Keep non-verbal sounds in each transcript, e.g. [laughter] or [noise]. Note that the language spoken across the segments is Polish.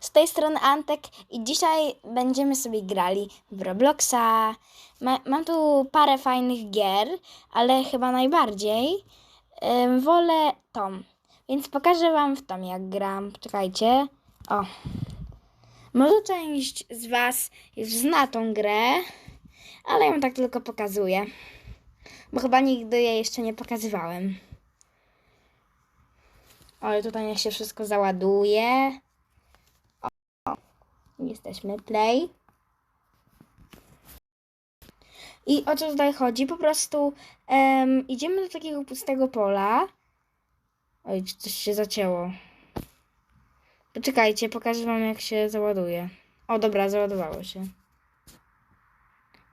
z tej strony Antek i dzisiaj będziemy sobie grali w Robloxa. Ma, mam tu parę fajnych gier, ale chyba najbardziej wolę tą. Więc pokażę wam w tą jak gram. Czekajcie. O. Może część z was już zna tą grę, ale ją tak tylko pokazuję. Bo chyba nigdy jej jeszcze nie pokazywałem. Oj, tutaj niech się wszystko załaduje. Jesteśmy play. I o co tutaj chodzi? Po prostu em, idziemy do takiego pustego pola. Oj, coś się zacięło. Poczekajcie, pokażę wam jak się załaduje. O, dobra, załadowało się.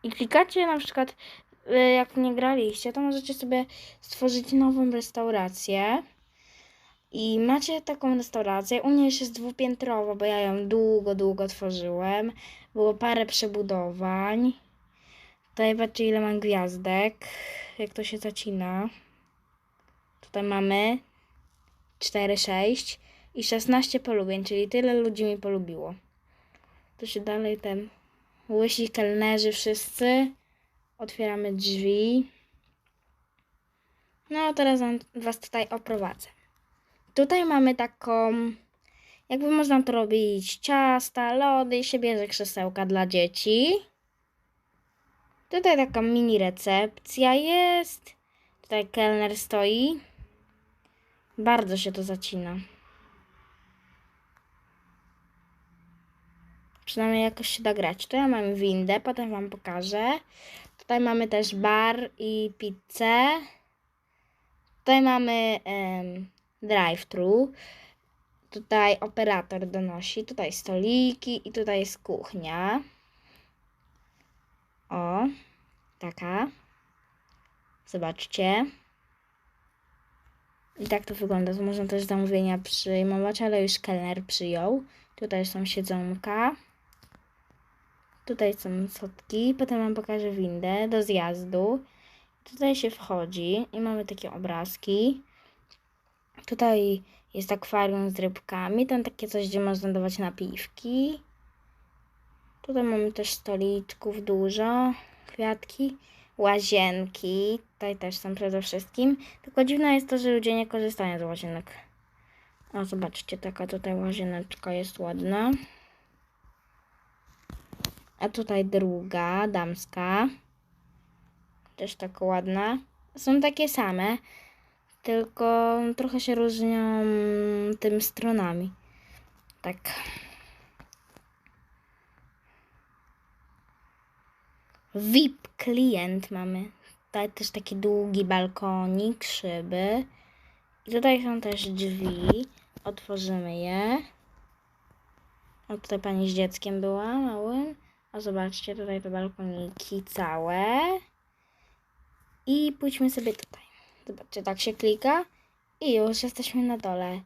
I klikacie na przykład, y, jak nie graliście, to możecie sobie stworzyć nową restaurację. I macie taką restaurację. U mnie już jest dwupiętrowa, bo ja ją długo, długo tworzyłem. Było parę przebudowań. Tutaj patrzcie ile mam gwiazdek. Jak to się zacina. Tutaj mamy 4, 6 i 16 polubień, czyli tyle ludzi mi polubiło. To się dalej ten łysi kelnerzy wszyscy. Otwieramy drzwi. No teraz was tutaj oprowadzę. Tutaj mamy taką, jakby można to robić, ciasta, lody i się bierze krzesełka dla dzieci. Tutaj taka mini recepcja jest. Tutaj kelner stoi. Bardzo się to zacina. Przynajmniej jakoś się da grać. Tu ja mam windę, potem wam pokażę. Tutaj mamy też bar i pizzę. Tutaj mamy drive-thru. Tutaj operator donosi. Tutaj stoliki i tutaj jest kuchnia. O, taka. Zobaczcie. I tak to wygląda. Tu można też zamówienia przyjmować, ale już kelner przyjął. Tutaj są siedzonka. Tutaj są schodki. Potem wam pokażę windę do zjazdu. Tutaj się wchodzi i mamy takie obrazki. Tutaj jest akwarium z rybkami. Tam takie coś, gdzie można dawać napiwki. Tutaj mamy też stoliczków dużo, kwiatki, łazienki. Tutaj też są przede wszystkim. Tylko dziwne jest to, że ludzie nie korzystają z łazienek. O, zobaczcie, taka tutaj łazieneczka jest ładna. A tutaj druga, damska. Też taka ładna. Są takie same, tylko trochę się różnią tym stronami. Tak. VIP klient mamy. Tutaj też taki długi balkonik, szyby. I tutaj są też drzwi. Otworzymy je. O, tutaj pani z dzieckiem była małym. O, zobaczcie, tutaj te balkoniki całe. I pójdźmy sobie tutaj. Zobaczcie, tak się klika i już jesteśmy na dole.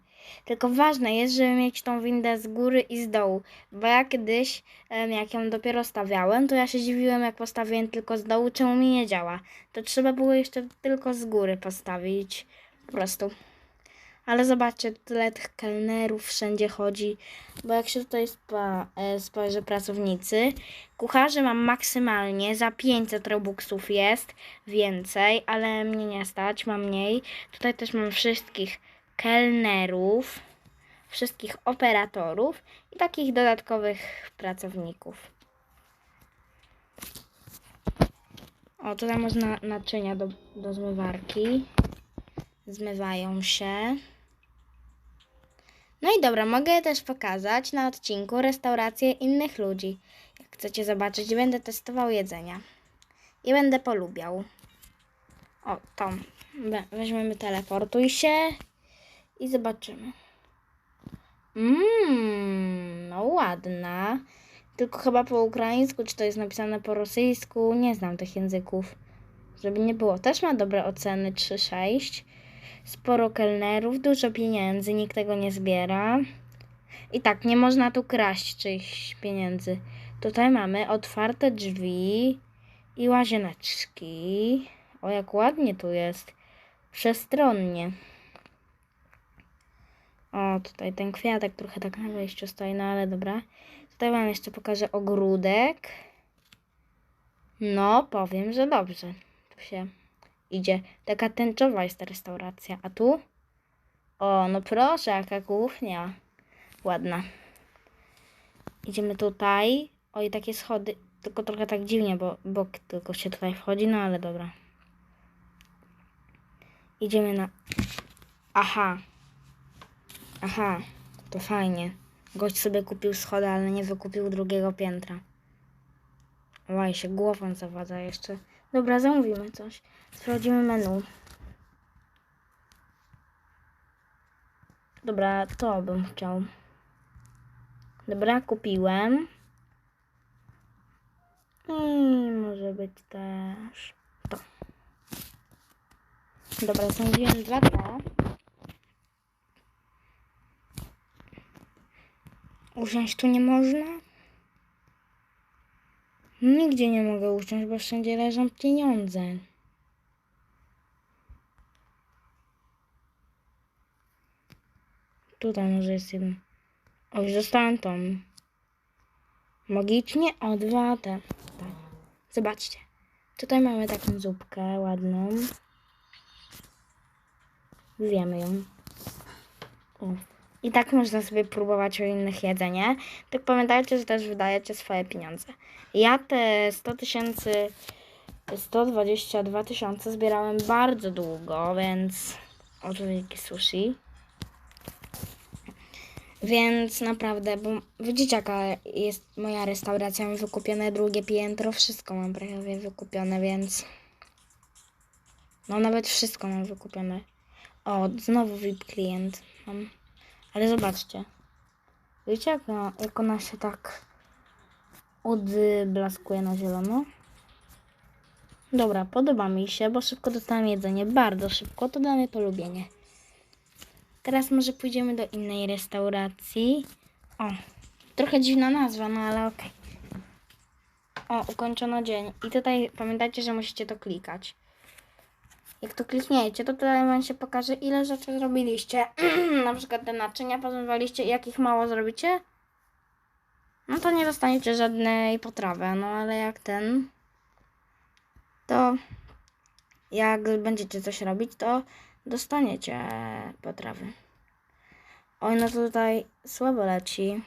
Tylko ważne jest, żeby mieć tą windę z góry i z dołu, bo ja kiedyś, jak ją dopiero stawiałem, to ja się dziwiłem, jak postawiłem tylko z dołu, czemu mi nie działa. To trzeba było jeszcze tylko z góry postawić, po prostu. Ale zobaczcie, tyle tych kelnerów wszędzie chodzi, bo jak się tutaj spa, e, spojrzy pracownicy, kucharzy mam maksymalnie, za 500 robuxów jest więcej, ale mnie nie stać, mam mniej. Tutaj też mam wszystkich kelnerów, wszystkich operatorów i takich dodatkowych pracowników. O, tutaj można naczynia do, do zmywarki. Zmywają się. No i dobra, mogę też pokazać na odcinku restauracje innych ludzi. Jak chcecie zobaczyć, będę testował jedzenia. I będę polubiał. O. We- Weźmiemy teleportuj się i zobaczymy. Mmm, no ładna. Tylko chyba po ukraińsku, czy to jest napisane po rosyjsku, nie znam tych języków. Żeby nie było. Też ma dobre oceny 3-6. Sporo kelnerów, dużo pieniędzy, nikt tego nie zbiera. I tak, nie można tu kraść czyichś pieniędzy. Tutaj mamy otwarte drzwi i łazieneczki. O, jak ładnie tu jest. Przestronnie. O, tutaj ten kwiatek trochę tak na wejściu stoi, no ale dobra. Tutaj wam jeszcze pokażę ogródek. No, powiem, że dobrze. Tu się idzie. Taka tęczowa jest ta restauracja. A tu? O, no proszę, jaka kuchnia. Ładna. Idziemy tutaj. Oj, takie schody. Tylko trochę tak dziwnie, bo bok tylko się tutaj wchodzi, no ale dobra. Idziemy na... Aha. Aha, to fajnie. Gość sobie kupił schody, ale nie wykupił drugiego piętra. Łaj, się głową zawadza jeszcze. Dobra, zamówimy coś. Sprawdzimy menu. Dobra, to bym chciał. Dobra, kupiłem. I może być też to. Dobra, zamówiłem dwa te. Usiąść tu nie można? Nigdzie nie mogę usiąść, bo wszędzie leżą pieniądze. Tutaj może jest jeden. O, już dostałem tą. Magicznie? O, dwa te. Tak. Zobaczcie. Tutaj mamy taką zupkę ładną. Zjemy ją. O. I tak można sobie próbować o innych jedzenie. Tak pamiętajcie, że też wydajecie swoje pieniądze. Ja te 100 tysięcy, 122 tysiące zbierałem bardzo długo, więc oto wielkie sushi. Więc naprawdę, bo widzicie jaka jest moja restauracja, mam wykupione drugie piętro, wszystko mam prawie wykupione, więc no nawet wszystko mam wykupione. O, znowu VIP klient mam. Ale zobaczcie. Wiecie jak, ona- jak ona się tak odblaskuje na zielono? Dobra, podoba mi się, bo szybko dostałem jedzenie. Bardzo szybko, to mnie polubienie. Teraz może pójdziemy do innej restauracji. O, trochę dziwna nazwa, no ale okej. O, ukończono dzień. I tutaj pamiętajcie, że musicie to klikać. Jak to klikniecie, to tutaj wam się pokaże, ile rzeczy zrobiliście. [clears throat] Na przykład te naczynia pozmywaliście i jak ich mało zrobicie, no to nie dostaniecie żadnej potrawy. No ale jak ten, to jak będziecie coś robić, to dostaniecie potrawy. Oj, no to tutaj słabo leci.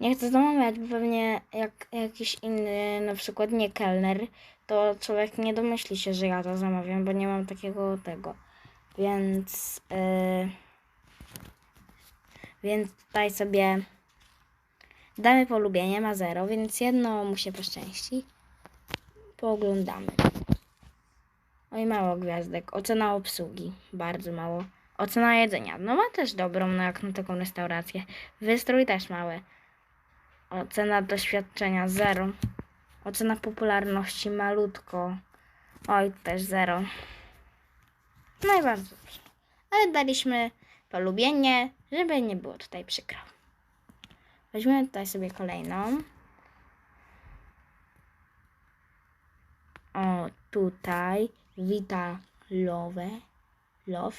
Nie chcę zamawiać, bo pewnie jak jakiś inny, na przykład nie kelner, to człowiek nie domyśli się, że ja to zamawiam, bo nie mam takiego tego. Więc, yy, więc tutaj sobie damy polubienie, ma zero, więc jedno mu się poszczęści. Pooglądamy. Oj, mało gwiazdek. Ocena obsługi. Bardzo mało. Ocena jedzenia. No ma też dobrą, no jak na taką restaurację. Wystrój też mały. Ocena doświadczenia zero. Ocena popularności malutko. Oj, też zero. No i bardzo dobrze. Ale daliśmy polubienie, żeby nie było tutaj przykro. Weźmiemy tutaj sobie kolejną. O, tutaj wita love. Love.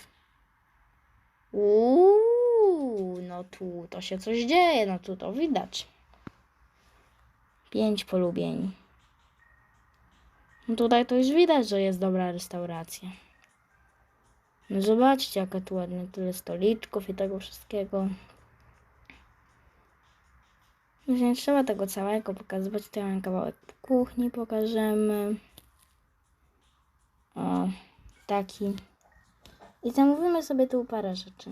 Uuu, no tu to się coś dzieje, no tu to widać. Pięć polubień. No tutaj to już widać, że jest dobra restauracja. No zobaczcie, jaka tu ładne, tyle stoliczków i tego wszystkiego. Już nie trzeba tego całego pokazywać, tutaj mam kawałek kuchni, pokażemy. O, taki. I zamówimy sobie tu parę rzeczy.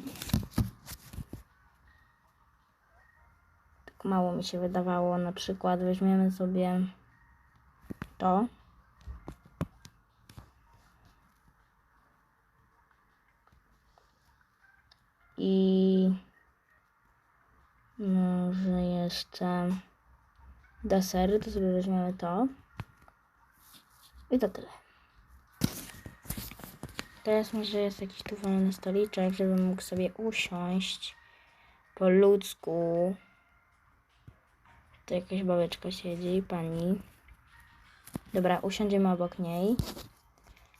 Tak mało mi się wydawało. Na przykład weźmiemy sobie to. I może jeszcze desery, to sobie weźmiemy to. I to tyle. Teraz może jest jakiś tu wolny stoliczek, żebym mógł sobie usiąść po ludzku. Tu jakaś babeczka siedzi, pani. Dobra, usiądziemy obok niej.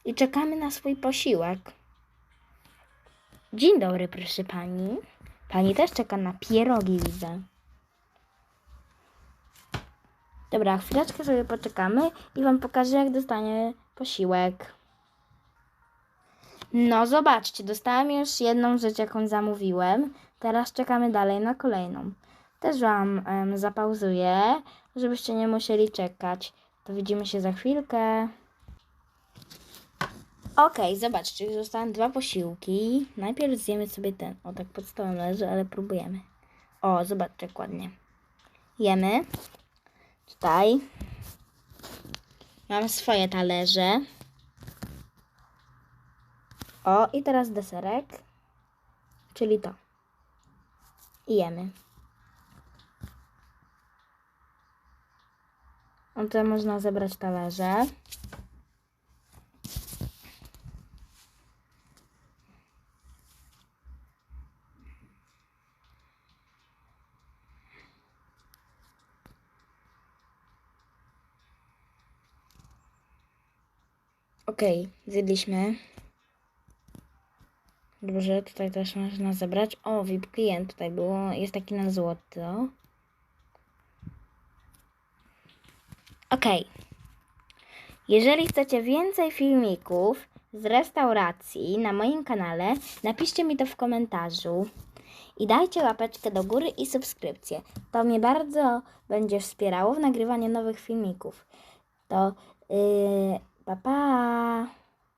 I czekamy na swój posiłek. Dzień dobry, proszę pani. Pani też czeka na pierogi, widzę. Dobra, chwileczkę sobie poczekamy i wam pokażę, jak dostanie posiłek. No, zobaczcie, dostałam już jedną rzecz, jaką zamówiłem. Teraz czekamy dalej na kolejną. Też wam zapauzuję, żebyście nie musieli czekać. To widzimy się za chwilkę. Okej, zobaczcie, już zostały dwa posiłki. Najpierw zjemy sobie ten. O, tak pod stołem leży, ale próbujemy. O, zobaczcie, ładnie. Jemy. Tutaj. Mam swoje talerze. O, i teraz deserek. Czyli to. I jemy. O, tutaj można zebrać talerze. Okej, zjedliśmy. Dobrze, tutaj też można zebrać. O, VIP klient tutaj było. Jest taki na złoto. Okej. Jeżeli chcecie więcej filmików z restauracji na moim kanale, napiszcie mi to w komentarzu. I dajcie łapeczkę do góry i subskrypcję. To mnie bardzo będzie wspierało w nagrywaniu nowych filmików. To yy, 爸爸。